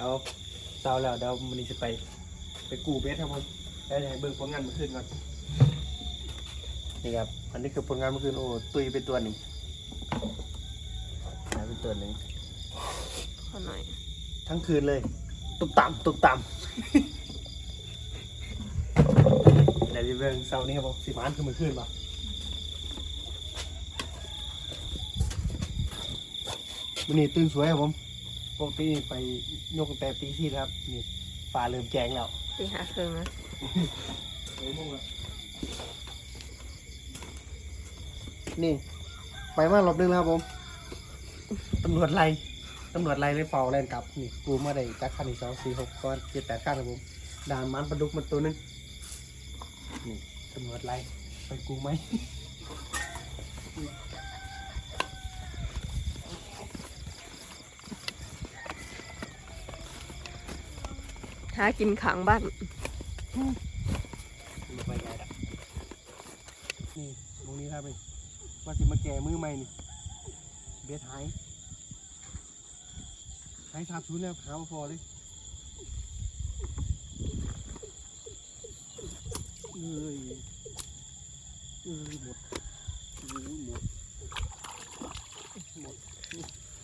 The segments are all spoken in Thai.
เอาเศร้าแล้วเดี๋ยวมันนี้จะไป ไปกูเบสครับผมได้ให้เบิ่งผลงานเมื่อคืนก่อนนี่ครับอันนี้คือผลงานเมื่อคืนโอ้ตุยเป็นตัวหนึ่งหายเป็นตัวหนึ่งขอหน่อยทั้งคืนเลยตุกต่ำตุกต่ำเดี๋ยวจะเบิ่งเสาร์นี้ครับผมสิมานคือเมื่อคืนป่ะวันนี้ตื่นสวยครับผม ปกติไปยกตั้งแต่ตีสี่แล้วครับนี่ฟ้าเริ่มแจ้งแล้วตีหาเครื่องนะนี่ ไปมารอบนึงแล้วครับผมตำรวจไล่ตำรวจไล่เลยเฝ้าแล่นกลับนี่กูมาได้จากคันที่สองสี่หกก้อนเจ็ดแปดคันครับผมด่านมันปลาดุกมันตัวหนึงนี่ตำรวจไล่ไปกูไหม หากินขังบ้านมันไปไงล่ะนี่ตรงนี้ครับนี่ว่าสิมาแก่มือใหม่นี่ เบียดหายหายสาบสูญแล้วหามาพอเลยเอ้ยเอ้ยหมดหมดหมด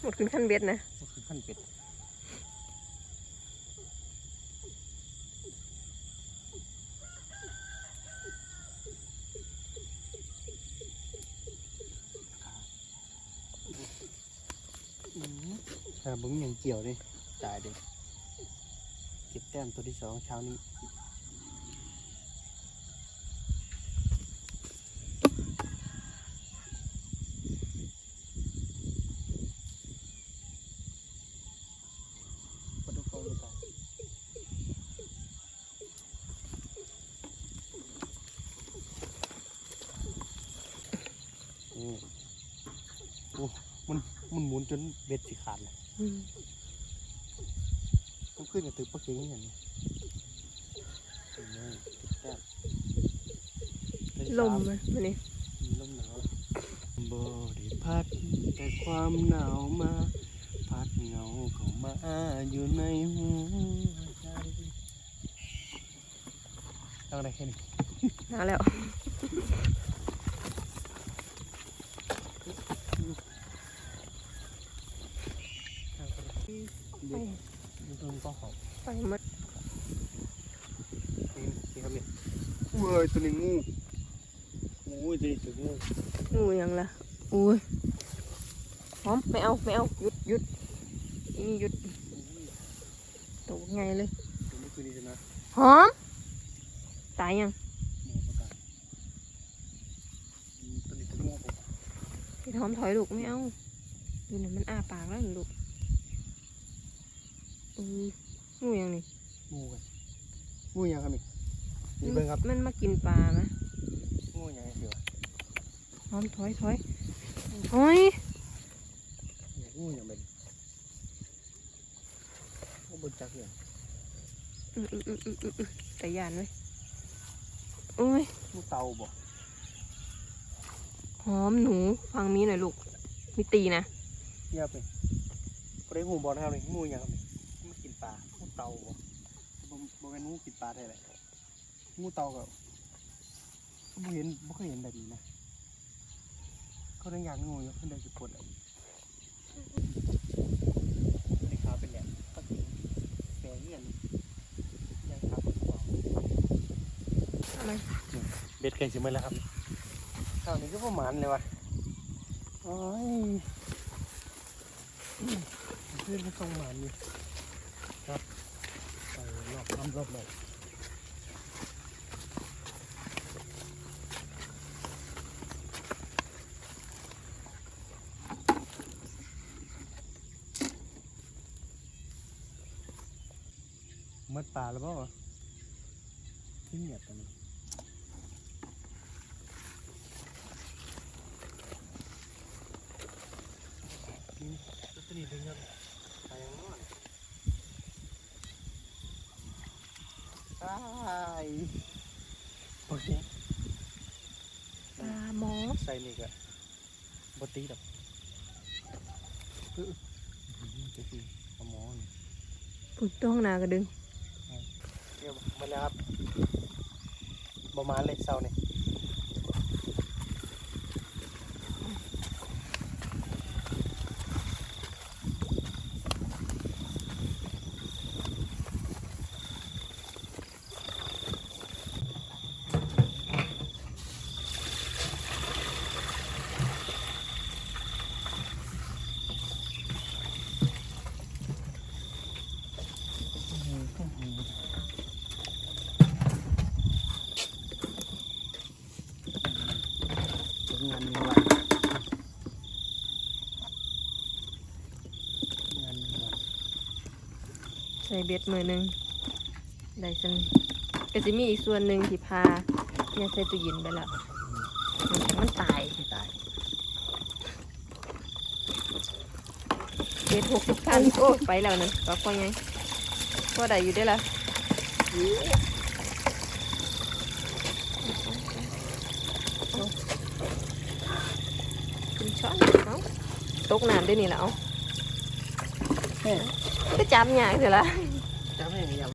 หมดขึ้นขั้นเบ็ดนะก็คือขั้นเป็ดอืม แต่บึงยังเกี่ยวเลยตายเลยเก็บแต้มตัวที่สองเช้านี้ปดุกฟองไม่ตายนี่โอ้มันมันหมุนจนเบ็ดสิขาดเลย ต้องขึ้นกับตึกปลาเก่งอย่างนี้เห็นไหมติดแต้มเป็นลสามไหมมันนี่มีลมหนาวบ่ได้พัดแต่ความหนาวมา พัดเงาเข้ามาอยู่ในหัวใจเอาอะไรแค่นี้หาแล้ว เด็กมันตัวก็หอมไปหมดนี่นี่ครับเนี่ยเว้ยตัวนี้งูงูตัวนี้ตัวงูงูยังล่ะอุ้ยพร้อมไม่เอาไม่เอาหยุดหยุดอีนี่หยุดตกไงเลยตัวนี้คือนี่ใช่ไหมหอมตายยังงูประกาศอืมตัวนี้ตัวงูผมพี่หอมถอยลูกไม่เอาดูหน่อยมันอ้าปากแล้วนี่ลูกอือ งูยังนี่งูกันงูยังครับนี่นี่เบิ้งครับมันมากินปลาไหมงูยังไงเดี๋ยวหอมถอยถอยถอยเนี่ยงูยังเป็นงูบนจักเนี่ยอืมอืมอืมอืมอืมอืมแต่ยานไว้โอ้ยงูเตาบ่หอมหนูฟังมีหน่อยลูกมีตีนะเงียบไปก็ได้งูบอลนะครับนี่งูยังครับนี่มันกิน ปลางูเตาบ่บ่บ่เป็นงูกินปลาได้แหละงูเตาก็บ่เห็นบ่เคยเห็นแบบนี้นะเขาได้ยานงูอยู่เขาได้สิปวดอะไรในขาเป็นแหลมก็กินแกเงี้ยนยังขาเป็นกว่าอะไรเบ็ดไก่สิมาแล้วครับข้าวนี้ก็ประมาณเลยวะโอ้ย เพื่อนก็ต้องมานี่ครับไป รอบทำรอบเลยมัดปลาแล้วเปล่าวะที่เงียบ ตอนนี้นี่ลอตเตอรี่ถึงยังไปยังนอนตายโอเคปลาหมอใส่นี่ก็บตีดอกเออจะสิปลาหมอนี่ปุ่นตัวข้างหน้าก็ดึงเดี๋ยวมันนะครับประมาณเลยเศร้าเนี่ย ผลงานหนึ่งวันงานหนึ่งวัน ใส่เบ็ดมือหนึ่งได้สันก็จะมีอีกส่วนหนึ่งที่พาเนี่ยใส่ตู้เย็นไปแล้ว มันตายตายเบ็ดหกสิบพันโอ้ไปแล้วนั่นก็พอไงพอได้อยู่ได้ละเป็นช้อนเอาตกน้ำได้นี่แหละเอา แม่ก็จับ